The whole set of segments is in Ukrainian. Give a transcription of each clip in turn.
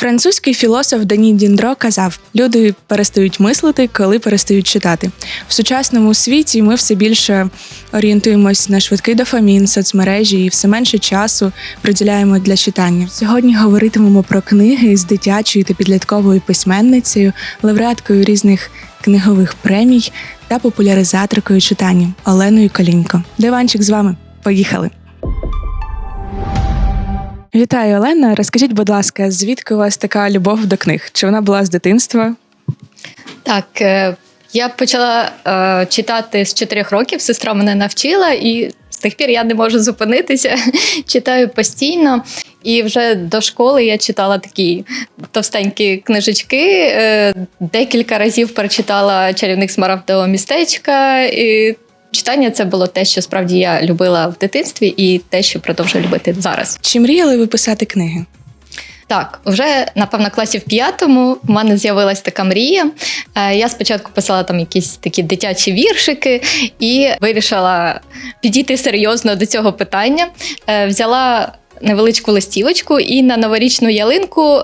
Французький філософ Дані Діндро казав: люди перестають мислити, коли перестають читати. В сучасному світі ми все більше орієнтуємось на швидкий дофамін, соцмережі і все менше часу приділяємо для читання. Сьогодні говоритимемо про книги з дитячою та підлітковою письменницею, лауреаткою різних книгових премій та популяризаторкою читання Оленою Колінько. Диванчик з вами. Поїхали! Вітаю, Олена. Розкажіть, будь ласка, звідки у вас така любов до книг? Чи вона була з дитинства? Так, е, я почала е, читати з 4 років, сестра мене навчила, і з тих пір я не можу зупинитися. Читаю постійно. І вже до школи я читала такі товстенькі книжечки. Е, декілька разів перечитала чарівник смарагдового містечка. І читання це було те, що справді я любила в дитинстві, і те, що продовжую любити зараз. Чи мріяли ви писати книги? Так, вже напевно, класі в п'ятому в мене з'явилась така мрія. Е, Я спочатку писала там якісь такі дитячі віршики і вирішила підійти серйозно до цього питання. Е, Взяла невеличку листівочку і на новорічну ялинку.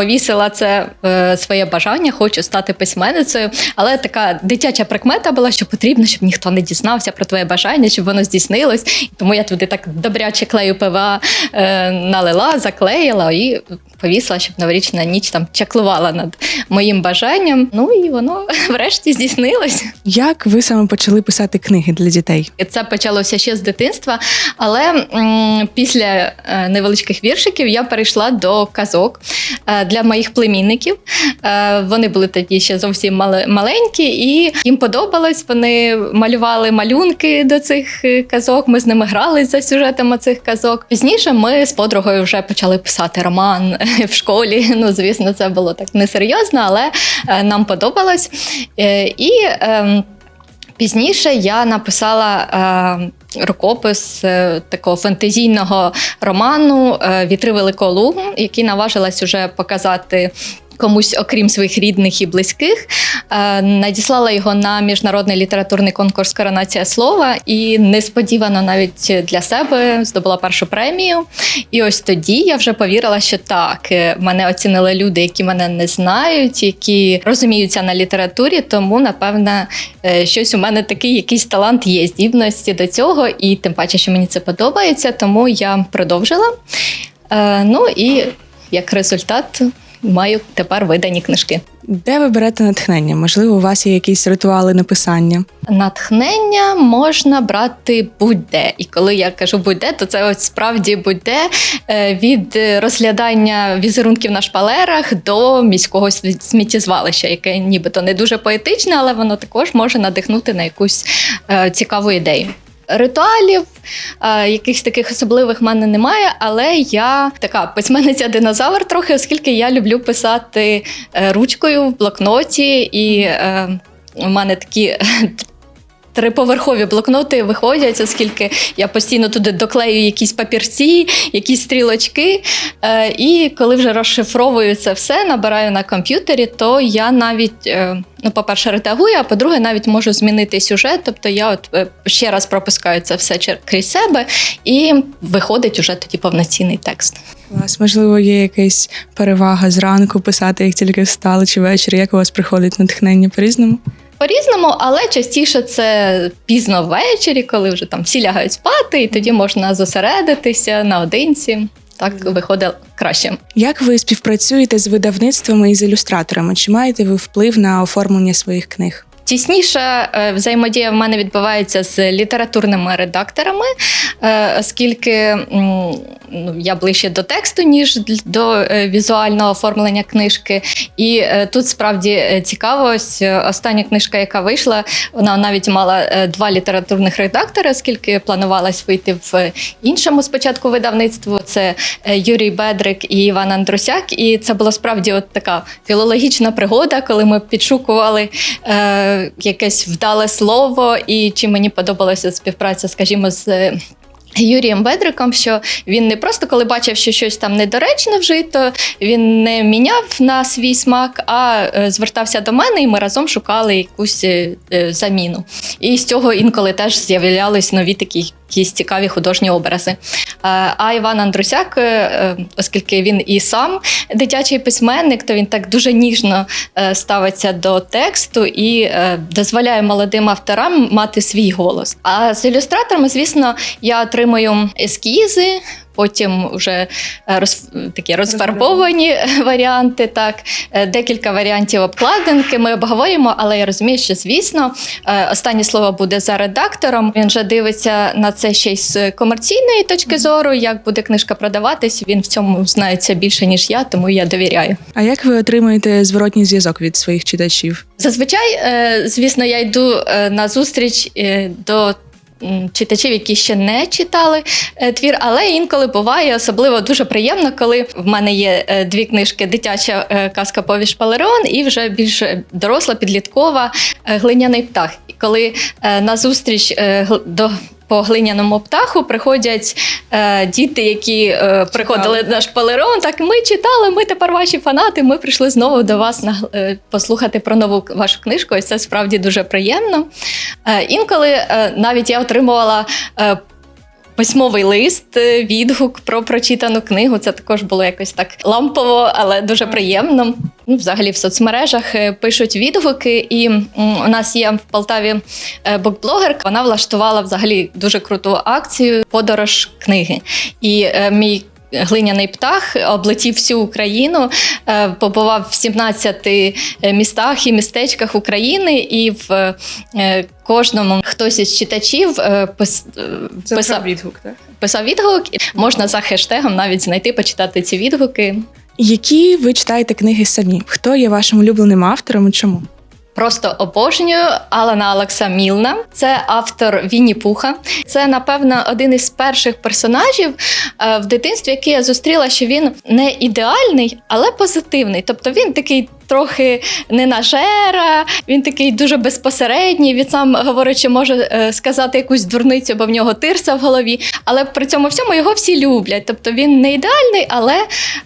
Повісила це е, своє бажання, хочу стати письменницею, але така дитяча прикмета була, що потрібно, щоб ніхто не дізнався про твоє бажання, щоб воно здійснилось. І Тому я туди так добряче клею ПВА е, налила, заклеїла і повісила, щоб новорічна ніч там чаклувала над моїм бажанням. Ну і воно врешті здійснилось. Як ви саме почали писати книги для дітей? Це почалося ще з дитинства, але м, після е, невеличких віршиків я перейшла до казок е, для моїх племінників. Е, вони були тоді ще зовсім мале- маленькі, і їм подобалось. Вони малювали малюнки до цих е, казок. Ми з ними грали за сюжетами цих казок. Пізніше ми з подругою вже почали писати роман в школі. Ну, звісно, це було так несерйозно, але е, нам подобалось. Е, І ем, Пізніше я написала е, рукопис е, такого фантазійного роману е, Вітри Великого Лугу, який наважилась уже показати. Комусь, окрім своїх рідних і близьких, Е, надіслала його на міжнародний літературний конкурс Коронація слова і несподівано навіть для себе здобула першу премію. І ось тоді я вже повірила, що так, е, мене оцінили люди, які мене не знають, які розуміються на літературі. Тому, напевне, е, щось у мене такий якийсь талант є, здібності до цього, і тим паче, що мені це подобається, тому я продовжила. Ну і як результат маю тепер видані книжки. Де ви берете натхнення? Можливо, у вас є якісь ритуали написання? Натхнення можна брати будь-де. І коли я кажу будь-де, то це ось справді будь-де е, від розглядання візерунків на шпалерах до міського смі- сміттєзвалища, яке нібито не дуже поетичне, але воно також може надихнути на якусь е, цікаву ідею. Ритуалів, е, якихось таких особливих в мене немає, але я така письменниця динозавр трохи, оскільки я люблю писати е, ручкою в блокноті, і в мене такі Триповерхові блокноти виходять, оскільки я постійно туди доклею якісь папірці, якісь стрілочки. Е, і коли вже розшифровую це все, набираю на комп'ютері, то я навіть, е, ну, по-перше, редагую, а по-друге, навіть можу змінити сюжет. Тобто я от е, ще раз пропускаю це все крізь себе, і виходить уже тоді повноцінний текст. У вас, можливо, є якась перевага зранку писати, як тільки встали, чи ввечері? Як у вас приходить натхнення по-різному? По-різному, але частіше це пізно ввечері, коли вже там всі лягають спати, і тоді можна зосередитися наодинці. Так виходить краще. Як ви співпрацюєте з видавництвами і з ілюстраторами? Чи маєте ви вплив на оформлення своїх книг? Тісніша е, взаємодія в мене відбувається з літературними редакторами, е, оскільки ну, я ближче до тексту, ніж до е, візуального оформлення книжки. І тут справді цікаво, остання книжка, яка вийшла, вона навіть мала два літературних редактори, оскільки планувалась вийти в іншому спочатку видавництву. Це Юрій Бедрик і Іван Андрусяк. І це була справді от така філологічна пригода, коли ми підшукували. Якесь вдале слово, і чи мені подобалася співпраця, скажімо, з. е, Юрієм Бедриком, що він не просто коли бачив, що щось там недоречно вжито, він не міняв на свій смак, а е, звертався до мене, і ми разом шукали якусь е, заміну. І з цього інколи теж з'являлись нові такі якісь цікаві художні образи. Е, А Іван Андрусяк, е, е, оскільки він і сам дитячий письменник, то він так дуже ніжно ставиться до тексту і дозволяє молодим авторам мати свій голос. А з ілюстраторами, звісно, я отримую ескізи. Потім вже е, роз, такі розфарбовані варіанти, так Е, декілька варіантів обкладинки. Ми обговорюємо, але я розумію, що звісно е, останнє слово буде за редактором. Він вже дивиться на це ще й з комерційної точки зору. Як буде книжка продаватись, він в цьому знається більше ніж я, тому я довіряю. А як ви отримуєте зворотній зв'язок від своїх читачів? Зазвичай, звісно, я йду на зустріч до. Читачів, які ще не читали е, твір, але інколи буває особливо дуже приємно, коли в мене є е, дві книжки: дитяча е, казка Повіш Палерон і вже більш доросла, підліткова глиняний птах. І коли на зустріч до по глиняному птаху приходять е, діти, які е, приходили на наш полерон. Так ми читали, ми тепер ваші фанати. Ми прийшли знову до вас на е, послухати про нову вашу книжку. Ось це справді дуже приємно. Е, інколи е, навіть я отримувала. Е, Письмовий лист, е, відгук про прочитану книгу. Це також було якось так лампово, але дуже приємно. Ну, взагалі в соцмережах е, пишуть відгуки, і у нас є в Полтаві бокблогерка. Вона влаштувала взагалі дуже круту акцію подорож книги. І е, мій глиняний птах облетів всю Україну, е, побував в 17 містах і містечках України, і в е, кожному хтось із читачів е, пис- е, писав, відгук, так? писав відгук. Можна за хештегом навіть знайти, почитати ці відгуки. Які ви читаєте книги самі? Хто є вашим улюбленим автором і чому? Просто обожнюю Алана Алекса Мілна. Це автор Вінні Пуха. Це, напевно, один із перших персонажів е, в дитинстві, який я зустріла, що він не ідеальний, але позитивний. Тобто він такий. Трохи ненажера, він такий дуже безпосередній. Він сам говорить, що може е, сказати якусь дурницю, бо в нього тирса в голові. Але при цьому всьому його всі люблять. Тобто він не ідеальний, але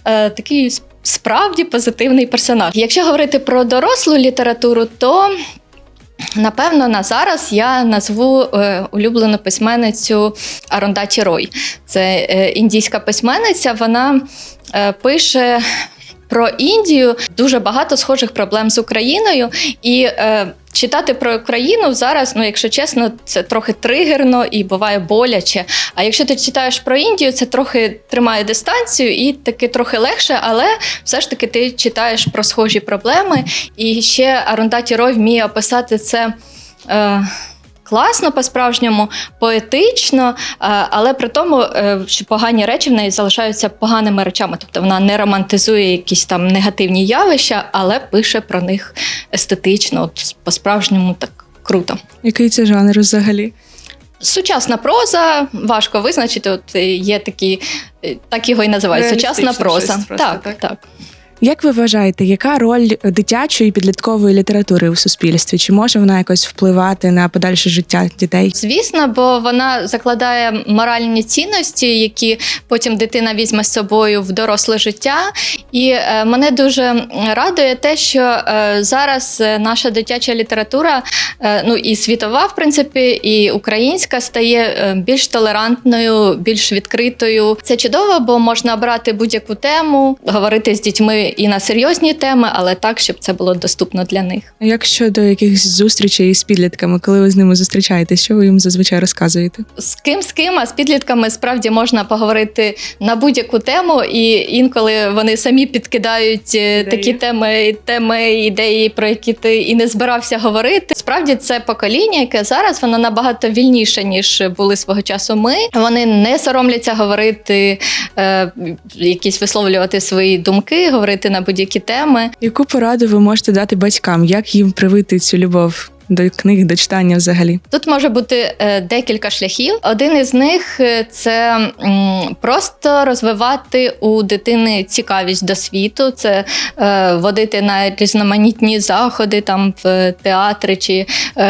е, такий справді позитивний персонаж. Якщо говорити про дорослу літературу, то Напевно, на зараз я назву е, улюблену письменницю Арундачі Рой. Це е, індійська письменниця. Вона е, пише про Індію дуже багато схожих проблем з Україною. І е, читати про Україну зараз, ну якщо чесно, це трохи тригерно і буває боляче. А якщо ти читаєш про Індію, це трохи тримає дистанцію і таки трохи легше, але все ж таки ти читаєш про схожі проблеми. І ще Арундаті Рой вміє описати це. Е, Класно по-справжньому, поетично, е, але при тому, е, що погані речі в неї залишаються поганими речами. Тобто вона не романтизує якісь там негативні явища, але пише про них естетично, от по-справжньому так круто. Який це жанр взагалі? Сучасна проза, важко визначити. От є такі, е, так його і називають. Сучасна проза. просто, так, так? так. Як ви вважаєте, яка роль дитячої підліткової літератури у суспільстві? Чи може вона якось впливати на подальше життя дітей? Звісно, бо вона закладає моральні цінності, які потім дитина візьме з собою в доросле життя. І е, мене дуже радує те, що е, зараз е, наша дитяча література, ну і світова, в принципі, і українська стає більш толерантною, більш відкритою. Це чудово, бо можна брати будь-яку тему, говорити з дітьми і на серйозні теми, але так, щоб це було доступно для них. А Як щодо якихось зустрічей з підлітками, коли ви з ними зустрічаєтесь, що ви їм зазвичай розказуєте? З ким з ким, а з підлітками справді можна поговорити на будь-яку тему, і інколи вони самі підкидають е, Ідеї. такі теми, теми, ідеї, про які ти і не збирався говорити. Справді це покоління, яке зараз воно набагато вільніше, ніж були свого часу. Ми вони не соромляться говорити, е, якісь висловлювати свої думки, говорити на будь-які теми. Яку пораду ви можете дати батькам? Як їм привити цю любов до книг, до читання взагалі? Тут може бути е, декілька шляхів. Один із них е, це просто розвивати у дитини цікавість до світу, це е, водити на різноманітні заходи, там в театри чи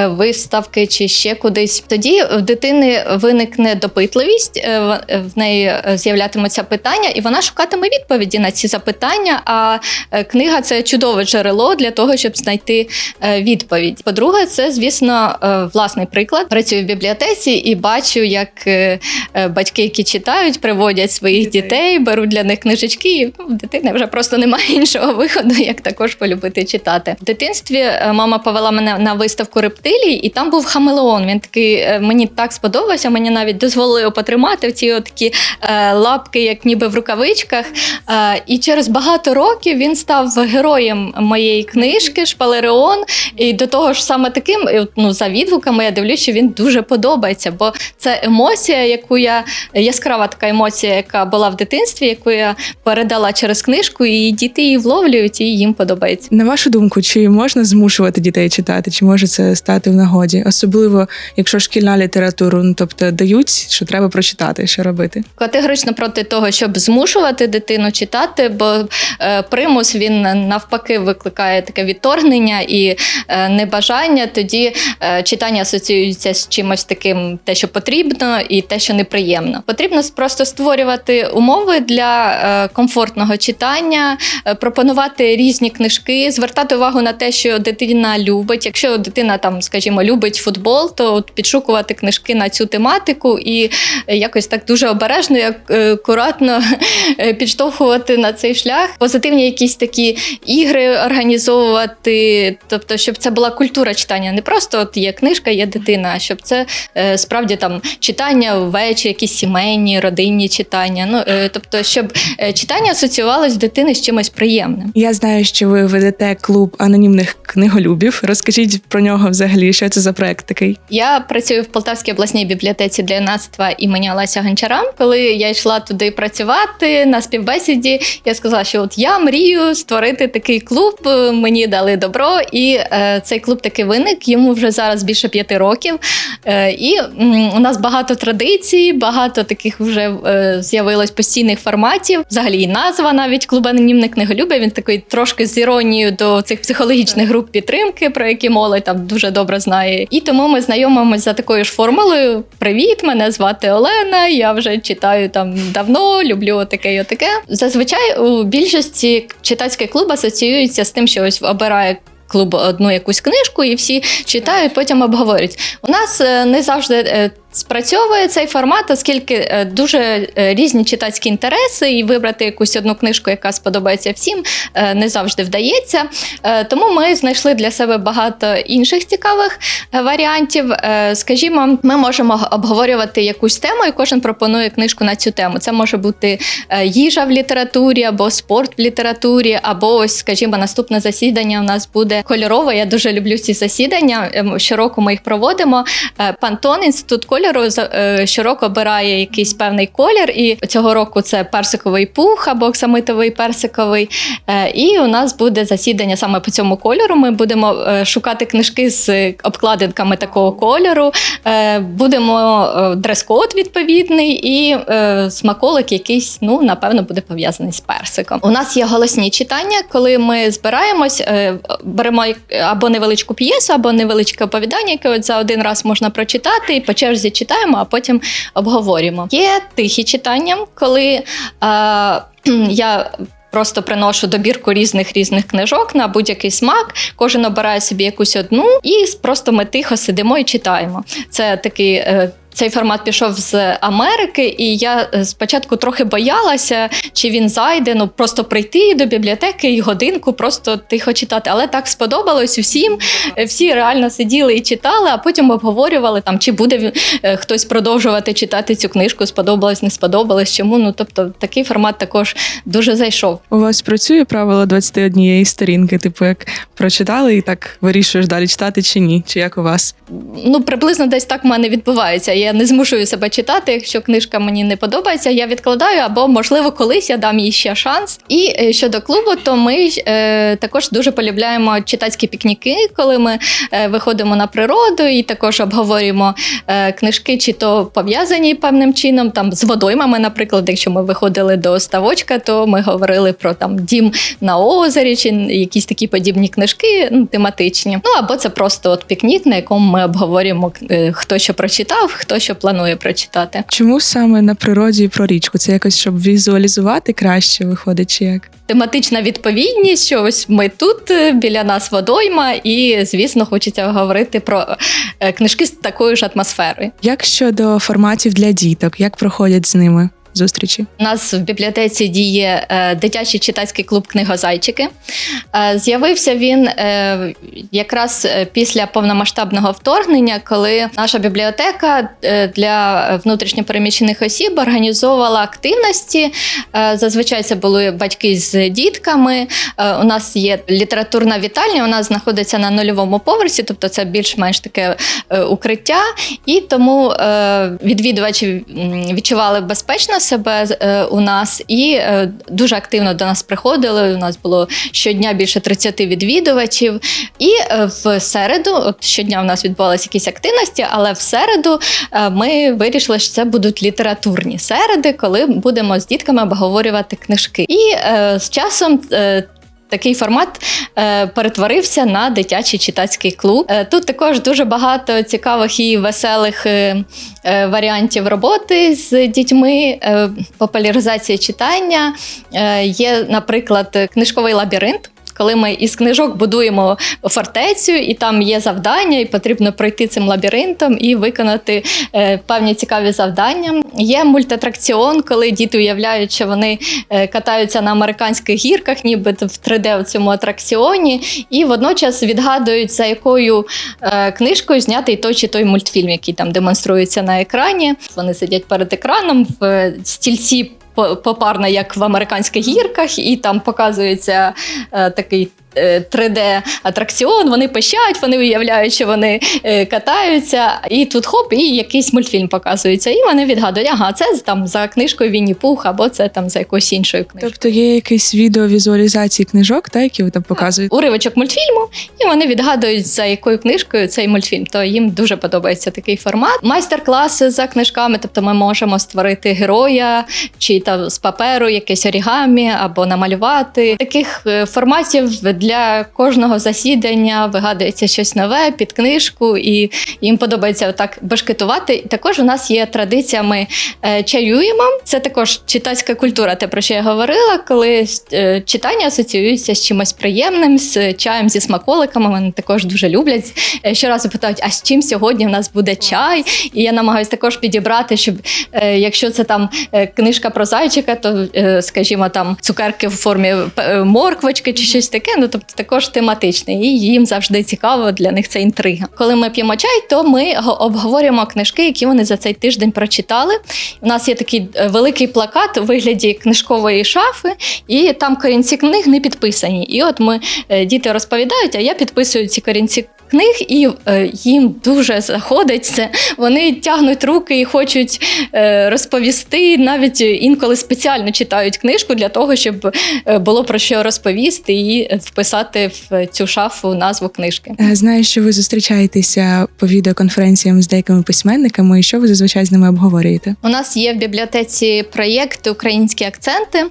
виставки, чи ще кудись. Тоді в дитини виникне допитливість, в- неї з'являтимуться питання, і вона шукатиме відповіді на ці запитання. А книга це чудове джерело для того, щоб знайти відповідь. По-друге, мотивує, це, звісно, е, власний приклад. Працюю в бібліотеці і бачу, як е, е, батьки, які читають, приводять своїх дітей, беруть для них книжечки. І ну, дитини вже просто немає іншого виходу, як також полюбити читати. В дитинстві мама повела мене на виставку рептилій, і там був хамелеон. Він такий мені так сподобався. Мені навіть дозволили потримати в ці такі лапки, як ніби в рукавичках. І через багато років він став героєм моєї книжки Шпалереон. І до того ж, саме таким, ну, за відгуками, я дивлюсь, що він дуже подобається, бо це емоція, яку я яскрава така емоція, яка була в дитинстві, яку я передала через книжку, і діти її вловлюють, і їм подобається. На вашу думку, чи можна змушувати дітей читати, чи може це стати в нагоді? Особливо, якщо шкільна література, ну тобто дають, що треба прочитати, що робити? Категорично проти того, щоб змушувати дитину читати, бо е, примус він навпаки викликає таке відторгнення і е, небажання. Тоді е, читання асоціюється з чимось таким, те, що потрібно, і те, що неприємно. Потрібно просто створювати умови для е, комфортного читання, е, пропонувати різні книжки, звертати увагу на те, що дитина любить. Якщо дитина там, скажімо, любить футбол, то от підшукувати книжки на цю тематику і якось так дуже обережно, як акуратно підштовхувати на цей шлях. Позитивні якісь такі ігри організовувати, тобто, щоб це була культура читання, не просто от є книжка, є дитина, а щоб це е, справді там читання ввечері, якісь сімейні, родинні читання. Ну е, тобто, щоб е, читання асоціювалось дитини з чимось приємним. Я знаю, що ви ведете клуб анонімних книголюбів. Розкажіть про нього взагалі, що це за проект такий? Я працюю в Полтавській обласній бібліотеці для юнацтва імені Олеся Гончара. Коли я йшла туди працювати на співбесіді, я сказала, що от я мрію створити такий клуб. Мені дали добро, і е, цей клуб таки виник. Йому вже зараз більше п'яти років. Е, і у нас багато традицій, багато таких вже е, з'явилось постійних форматів. Взагалі, і назва навіть клуб анонімних книголюбів. Він такий трошки з іронією до цих психологічних груп підтримки, про які молодь там дуже добре знає. І тому ми знайомимося за такою ж формулою. Привіт, мене звати Олена. Я вже читаю там давно, люблю таке і отаке. Зазвичай у більшості читацький клуб асоціюється з тим, що ось обирає. Клуб одну якусь книжку, і всі читають, потім обговорюють. У нас е, не завжди е, спрацьовує цей формат, оскільки е, дуже е, різні читацькі інтереси, і вибрати якусь одну книжку, яка сподобається всім, е, не завжди вдається. Тому ми знайшли для себе багато інших цікавих варіантів. Скажімо, ми можемо обговорювати якусь тему, і кожен пропонує книжку на цю тему. Це може бути їжа в літературі, або спорт в літературі, або ось, скажімо, наступне засідання у нас буде кольорове. Я дуже люблю ці засідання. Ем, Щороку ми їх проводимо. Пантон, інститут кольору, за- е, щороку обирає якийсь певний колір. І цього року це персиковий пух або оксамитовий персиковий. Е, І у нас буде засідання саме по цьому кольору. Ми будемо е, шукати книжки з обкладинками такого кольору. Будемо дрес-код відповідний і смаколик якийсь, ну напевно, буде пов'язаний з персиком. У нас є голосні читання, коли ми збираємось, беремо або невеличку п'єсу, або невеличке оповідання, яке от за один раз можна прочитати, і по черзі читаємо, а потім обговорюємо. Є тихі читання, коли е, я. Просто приношу добірку різних різних книжок на будь-який смак. Кожен обирає собі якусь одну, і просто ми тихо сидимо і читаємо. Це такий. е, Цей формат пішов з Америки, і я е, спочатку трохи боялася, чи він зайде. Ну просто прийти до бібліотеки і годинку просто тихо читати. Але так сподобалось усім. Е, Всі реально сиділи і читали, а потім обговорювали там, чи буде е, хтось продовжувати читати цю книжку. Сподобалось, не сподобалось. Чому? Ну тобто такий формат також дуже зайшов. У вас працює правило 21 сторінки, типу як прочитали і так вирішуєш далі читати чи ні? Чи як у вас? Ну, приблизно десь так в мене відбувається. Я не змушую себе читати. Якщо книжка мені не подобається, я відкладаю, або можливо колись я дам їй ще шанс. І е, щодо клубу, то ми е, також дуже полюбляємо читацькі пікніки, коли ми е, виходимо на природу і також обговорюємо е, книжки, чи то пов'язані певним чином, там з водоймами, наприклад, якщо ми виходили до ставочка, то ми говорили про там дім на озері, чи якісь такі подібні книжки, ну, тематичні. Ну або це просто от пікнік, на якому ми обговорюємо е, хто що прочитав, хто то, що планує прочитати. Чому саме на природі і про річку? Це якось щоб візуалізувати краще виходить, чи як? Тематична відповідність, що ось ми тут е, біля нас водойма, і звісно, хочеться говорити про е, книжки з такою ж атмосферою. Як щодо форматів для діток, як проходять з ними зустрічі? У нас в бібліотеці діє е, дитячий читацький клуб Книгозайчики. Е, з'явився він е, якраз після повномасштабного вторгнення, коли наша бібліотека для внутрішньопереміщених осіб організовувала активності. Зазвичай це були батьки з дітками. У нас є літературна вітальня, вона знаходиться на нульовому поверсі, тобто це більш-менш таке укриття. І тому відвідувачі відчували безпечно себе е, у нас і е, дуже активно до нас приходили. У нас було щодня більше 30 відвідувачів. І е, в середу, от щодня у нас відбувалися якісь активності, але в середу ми вирішили, що це будуть літературні середи, коли будемо з дітками обговорювати книжки. І з часом. Такий формат е, перетворився на дитячий читацький клуб. Е, тут також дуже багато цікавих і веселих е, варіантів роботи з дітьми, популяризація читання. Є, наприклад, книжковий лабіринт. Коли ми із книжок будуємо фортецю, і там є завдання, і потрібно пройти цим лабіринтом і виконати е, певні цікаві завдання. Є мультиатракціон, коли діти уявляють, що вони е, катаються на американських гірках, ніби в 3D в цьому атракціоні, і водночас відгадують, за якою е, книжкою знятий той чи той мультфільм, який там демонструється на екрані. Вони сидять перед екраном в стільці. По- Попарно, як в американських гірках, і там показується е, такий 3D-атракціон. Вони пищать, вони уявляють, що вони е, катаються, і тут хоп, і якийсь мультфільм показується. І вони відгадують, ага, це там за книжкою Вінні Пух, або це там за якоюсь іншою книжкою. Тобто є якісь відео візуалізації книжок, та які ви там показуєте? Уривочок мультфільму, і вони відгадують, за якою книжкою цей мультфільм. То їм дуже подобається такий формат. Майстер-класи за книжками, тобто ми можемо створити героя чи там з паперу якесь орігамі або намалювати. Таких е, форматів для кожного засідання вигадується щось нове під книжку, і їм подобається так бешкетувати. Також у нас є традиція, ми е, чаюємо. Це також читацька культура, те про що я говорила, коли е, читання асоціюється з чимось приємним, з чаєм зі смаколиками. Вони також дуже люблять. Е, Щоразу питають, а з чим сьогодні в нас буде чай? І я намагаюся також підібрати, щоб якщо це там книжка про зайчика, то скажімо, там цукерки в формі морквочки чи щось таке. Ну тобто також тематичний, І їм завжди цікаво для них це інтрига. Коли ми п'ємо чай, то ми обговорюємо книжки, які вони за цей тиждень прочитали. У нас є такий е, великий плакат у вигляді книжкової шафи, і там корінці книг не підписані. І от ми е, діти розповідають, а я підписую ці корінці. Книг і е, їм дуже заходить це. Вони тягнуть руки і хочуть е, розповісти. Навіть інколи спеціально читають книжку для того, щоб е, було про що розповісти і вписати в цю шафу назву книжки. Знаю, що ви зустрічаєтеся по відеоконференціям з деякими письменниками, і що ви зазвичай з ними обговорюєте? У нас є в бібліотеці проєкт Українські акценти,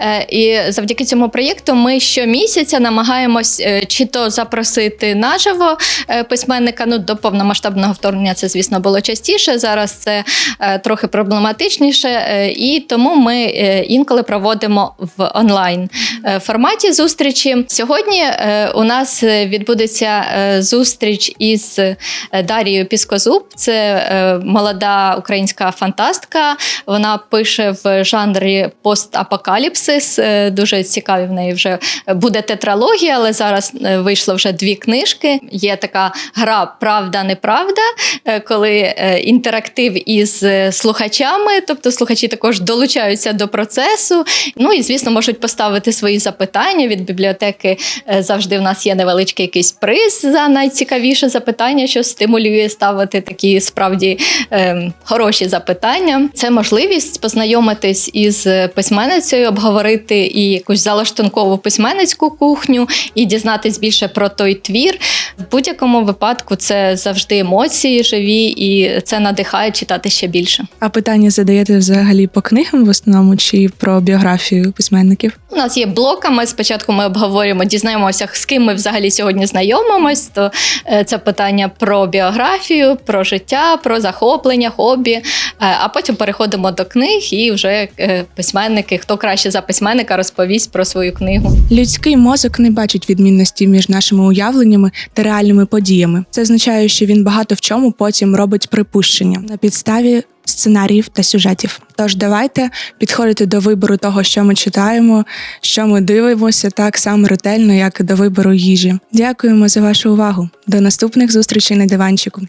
Е, і завдяки цьому проєкту ми щомісяця намагаємось чи то запросити наживо письменника. Ну до повномасштабного вторгнення це, звісно, було частіше. Зараз це е, трохи проблематичніше, е, і тому ми е, інколи проводимо в онлайн е, форматі зустрічі. Сьогодні е, у нас е, відбудеться е, зустріч із е, Дарією Піскозуб. Це е, молода українська фантастка. Вона пише в жанрі постапокаліпсис. Е, Дуже цікаві в неї вже буде тетралогія, але зараз е, вийшло вже дві книжки. Є така гра Правда, неправда, е, коли е, інтерактив із е, слухачами, тобто слухачі також долучаються до процесу. Ну і звісно, можуть поставити свої запитання від бібліотеки. Завжди в нас є невеличкий якийсь приз за найцікавіше запитання, що стимулює ставити такі справді е, хороші запитання. Це можливість познайомитись із письменницею, обговорити і якусь залаштункову письменницьку кухню, і дізнатись більше про той твір. Будь-якому випадку це завжди емоції живі, і це надихає читати ще більше. А питання задаєте взагалі по книгам в основному чи про біографію письменників? У нас є блоками. Спочатку ми обговорюємо, дізнаємося, з ким ми взагалі сьогодні знайомимось. То е, це питання про біографію, про життя, про захоплення, хобі. Е, А потім переходимо до книг, і вже е, письменники, хто краще за письменника, розповість про свою книгу. Людський мозок не бачить відмінності між нашими уявленнями та реальними подіями. Це означає, що він багато в чому потім робить припущення на підставі сценаріїв та сюжетів. Тож давайте підходити до вибору того, що ми читаємо, що ми дивимося, так само ретельно, як і до вибору їжі. Дякуємо за вашу увагу. До наступних зустрічей на диванчику.